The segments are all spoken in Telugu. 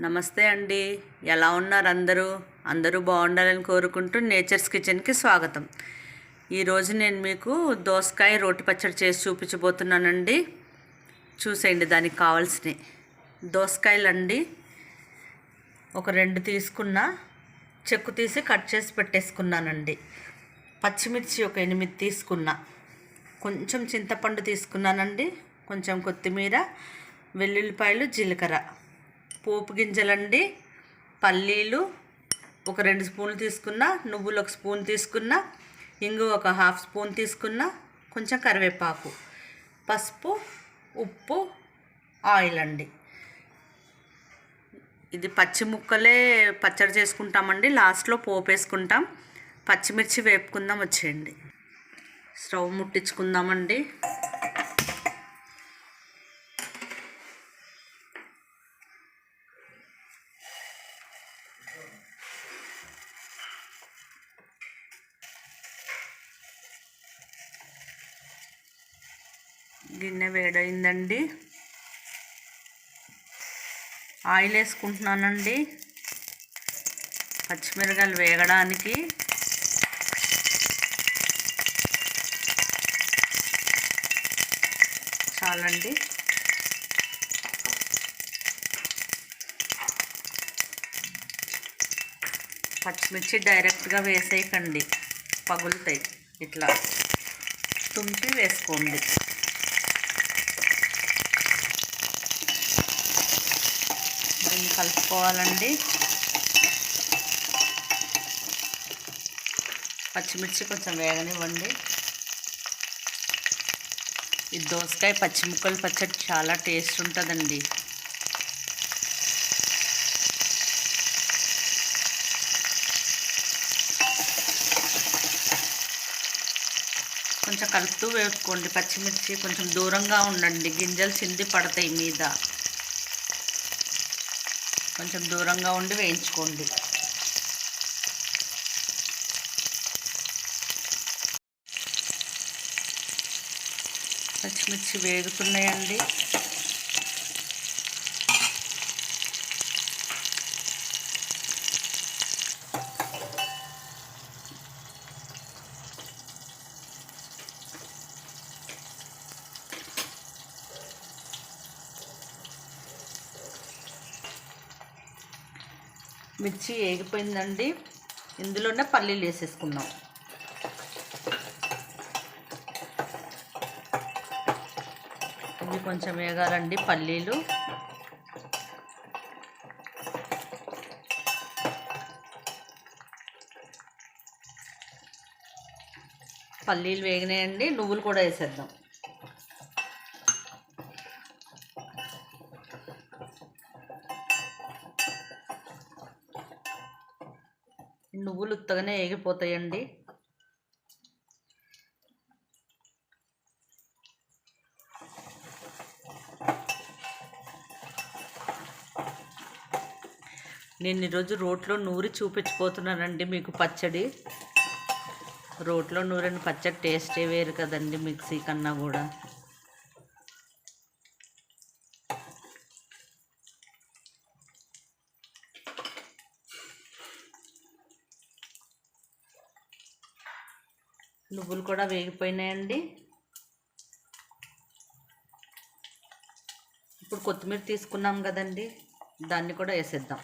నమస్తే అండి. ఎలా ఉన్నారు అందరూ? అందరూ బాగుండాలని కోరుకుంటూ నేచర్స్ కిచెన్కి స్వాగతం. ఈరోజు నేను మీకు దోసకాయ రోటి పచ్చడి చేసి చూపించబోతున్నానండి. చూసేయండి దానికి కావాల్సినవి. దోసకాయలు అండి ఒక రెండు తీసుకున్న చెక్కు తీసి కట్ చేసి పెట్టేసుకున్నానండి. పచ్చిమిర్చి ఒక ఎనిమిది తీసుకున్నా. కొంచెం చింతపండు తీసుకున్నానండి. కొంచెం కొత్తిమీర వెల్లుల్లిపాయలు జీలకర్ర. పోపు గింజలండి. పల్లీలు ఒక రెండు స్పూన్లు తీసుకున్న నువ్వులు ఒక స్పూన్ తీసుకున్న ఇంగు ఒక హాఫ్ స్పూన్ తీసుకున్న కొంచెం కరివేపాకు పసుపు ఉప్పు ఆయిల్ అండి. ఇది పచ్చి ముక్కలే పచ్చడి చేసుకుంటామండి. లాస్ట్లో పోపు వేసుకుంటాం. పచ్చిమిర్చి వేపుకుందాం వచ్చేయండి. స్టవ్ ముట్టించుకుందామండి. గిన్నె వేడైందండి. ఆయిల్ వేసుకుంటున్నానండి. పచ్చిమిరకాయలు వేగడానికి. చాలండి. పచ్చిమిర్చి డైరెక్ట్గా వేసేయకండి. పగులుతాయి. ఇట్లా తుంపి వేసుకోండి దీన్ని కలుపుకోవాలండి. పచ్చిమిర్చి కొంచెం వేగనివ్వండి. ఈ దోసకాయ పచ్చి ముక్కలు పచ్చడి చాలా టేస్ట్ ఉంటుందండి. కొంచెం కలుపుతూ వేసుకోండి పచ్చిమిర్చి. కొంచెం దూరంగా ఉండండి. గింజలు చింది పడతాయి మీద. కొంచెం దూరంగా ఉండి వేయించుకోండి. పచ్చిమిర్చి వేగుతున్నాయండి. మిర్చి వేగిపోయిందండి ఇందులోనే పల్లీలు వేసేసుకుందాం. ఇవి కొంచెం వేగాలండి పల్లీలు. పల్లీలు వేగినాయండి. నువ్వులు కూడా వేసేద్దాం. నువ్వులు ఉత్తగానే ఏగిపోతాయండి. నేను ఈరోజు రోట్లో నూరి చూపించిపోతున్నానండి మీకు పచ్చడి. రోట్లో నూరిన పచ్చడి టేస్టే వేరు కదండి మిక్సీ కన్నా కూడా. నువ్వులు కూడా వేగిపోయినాయండి. ఇప్పుడు కొత్తిమీర తీసుకున్నాం కదండి. దాన్ని కూడా వేసేద్దాం.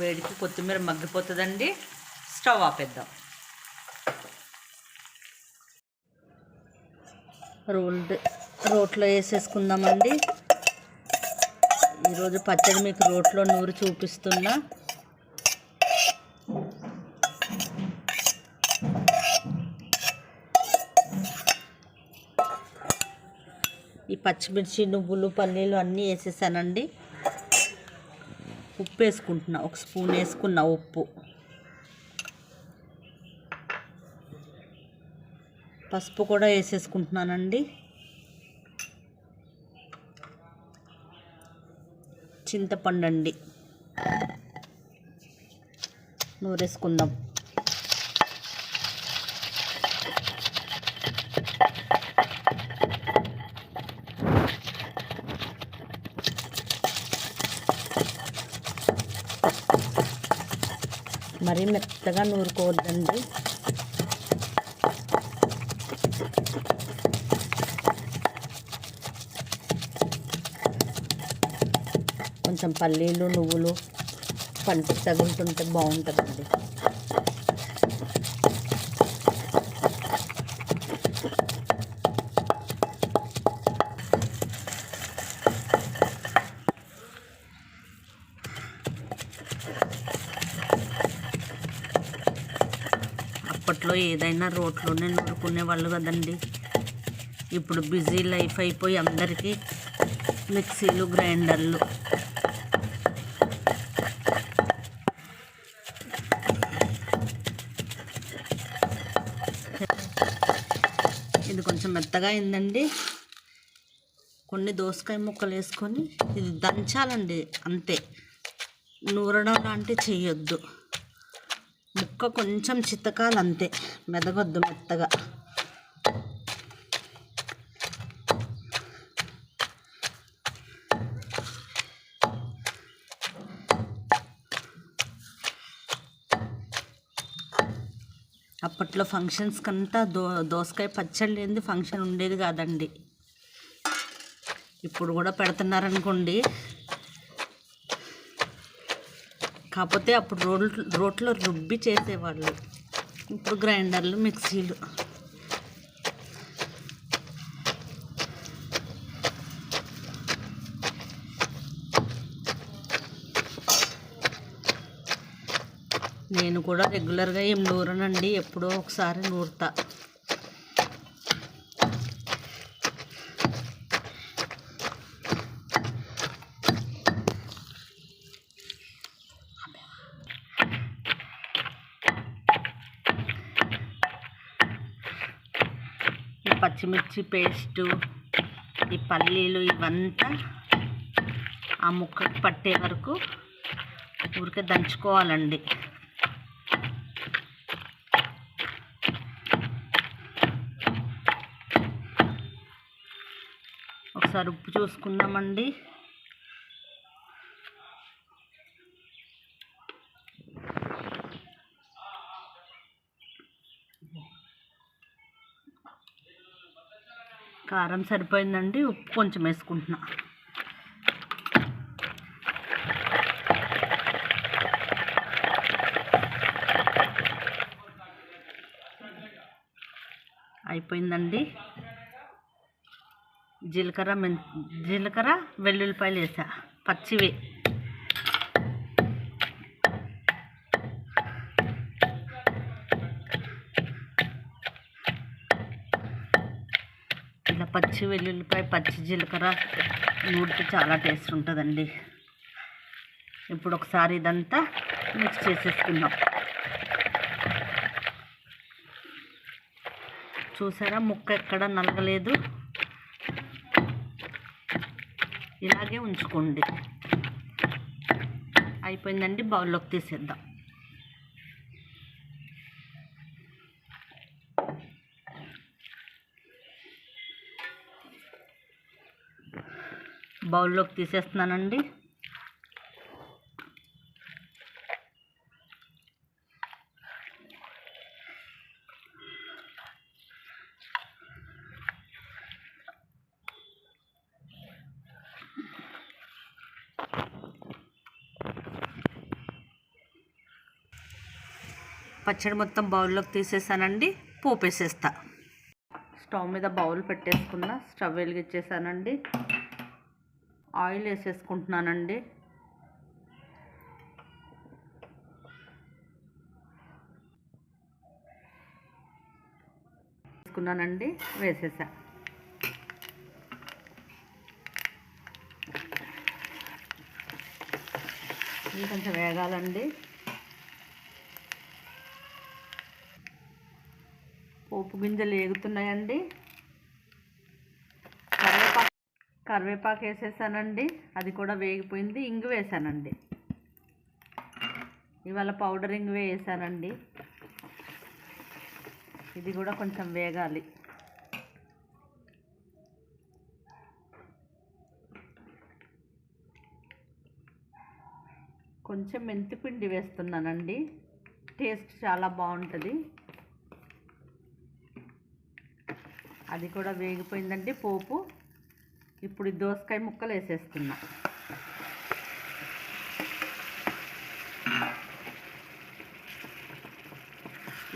వేడికి కొత్తిమీర మగ్గిపోతుందండి. స్టవ్ ఆపేద్దాం. రోల్ రోట్లో వేసేసుకుందామండి. ఈరోజు పచ్చడి మీకు రోట్లో నూరు చూపిస్తున్నా. ఈ పచ్చిమిర్చి నువ్వులు పల్లీలు అన్నీ వేసేసానండి. ఉప్పు వేసుకుంటున్నా ఒక స్పూన్ వేసుకున్నా ఉప్పు. పసుపు కూడా వేసేసుకుంటున్నానండి. చింతపండు అండి నూరేసుకుందాం. మరీ మెత్తగా నూరుకోవద్దండి. కొంచెం పల్లీలు నువ్వులు పంటికి తగులుతుంటే బాగుంటుందండి. అప్పట్లో ఏదైనా రోడ్లోనే నూరుకునే వాళ్ళు కదండి. ఇప్పుడు బిజీ లైఫ్ అయిపోయి అందరికీ మిక్సీలు గ్రైండర్లు ఇది కొంచెం మెత్తగా అయిందండి. కొన్ని దోసకాయ ముక్కలు వేసుకొని ఇది దంచాలండి అంతే. నూరడం లాంటివి చేయొద్దు ముక్క కొంచెం చిత్తకాలు అంతే మెదగొద్దు మెత్తగా. అప్పట్లో ఫంక్షన్స్ కంతా దో దోసకాయ పచ్చడి లేనిది ఫంక్షన్ ఉండేది కాదండి. ఇప్పుడు కూడా పెడుతున్నారనుకోండి. కాకపోతే అప్పుడు రోడ్ రోట్లో రుబ్బి చేసేవాళ్ళు. ఇప్పుడు గ్రైండర్లు మిక్సీలు. నేను కూడా రెగ్యులర్గా ఏం నూరనండి ఎప్పుడో ఒకసారి నూరుతా. ఈ పచ్చిమిర్చి పేస్టు ఈ పల్లీలు ఇవంతా ఆ ముక్కకు పట్టే వరకు ఊరికే దంచుకోవాలండి. ఒకసారి ఉప్పు చూసుకుందామండి కారం సరిపోయిందండి ఉప్పు కొంచెం వేసుకుంటున్నా. అయిపోయిందండి. జీలకర్ర మెన్ జీలకర్ర వెల్లుల్లిపాయలు వేసా. పచ్చివి. ఇలా పచ్చి వెల్లుల్లిపాయ పచ్చి జీలకర్ర నూడితే చాలా టేస్ట్ ఉంటుందండి. ఇప్పుడు ఒకసారి ఇదంతా మిక్స్ చేసేసుకుందాం. చూసారా? ముక్క ఎక్కడ నలగలేదు. ఇలాగే ఉంచుకోండి. అయిపోయిందండి బౌల్లోకి తీసేద్దాం. బౌల్లోకి తీసేస్తున్నానండి. పచ్చడి మొత్తం బౌల్లోకి తీసేసానండి పోపేసేస్తా. స్టవ్ మీద బౌల్ పెట్టేసుకున్న స్టవ్ వెలిగించేసానండి. ఆయిల్ వేసేసుకుంటున్నానండి. వేసుకున్నానండి వేసేసా. ఇది కొంచెం వేగాలండి. పోపు గింజలు ఏగుతున్నాయండి. కరివేపాకు కరివేపాకు వేసేసానండి. అది కూడా వేగిపోయింది. ఇంగు వేసానండి. ఇవాళ పౌడర్ ఇంగు వేసానండి. ఇది కూడా కొంచెం వేగాలి. కొంచెం మెంతిపిండి వేస్తున్నానండి. టేస్ట్ చాలా బాగుంటుంది. అది కూడా వేగిపోయిందండి పోపు. ఇప్పుడు ఈ దోసకాయ ముక్కలు వేసేస్తున్నా.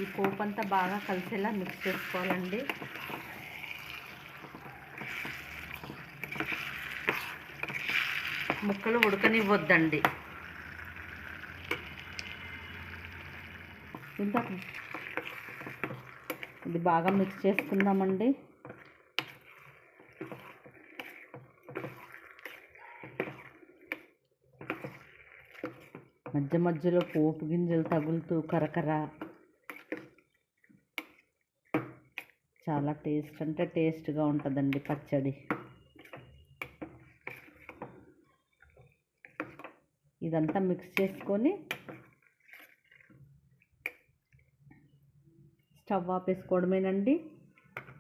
ఈ పోపు అంతా బాగా కలిసేలా మిక్స్ చేసుకోవాలండి. ముక్కలు ఉడకనివ్వద్దండి. ఇది బాగా మిక్స్ చేసుకుందామండి. మధ్య మధ్యలో పోపు గింజలు తగులుతూ కరకర. చాలా టేస్ట్ అంటే టేస్ట్గా ఉంటుందండి పచ్చడి. ఇదంతా మిక్స్ చేసుకొని స్టవ్ ఆపేసుకోవడమేనండి.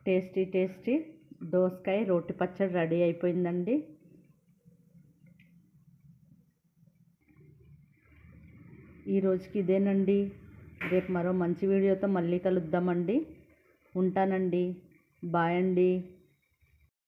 టేస్టీ టేస్టీ దోసకాయ రోటి పచ్చడి రెడీ అయిపోయిందండి. ఈ రోజుకి ఇదేనండి. రేపు మరో మంచి వీడియోతో మళ్ళీ కలుద్దామండి. ఉంటానండి. బాయ్ అండి.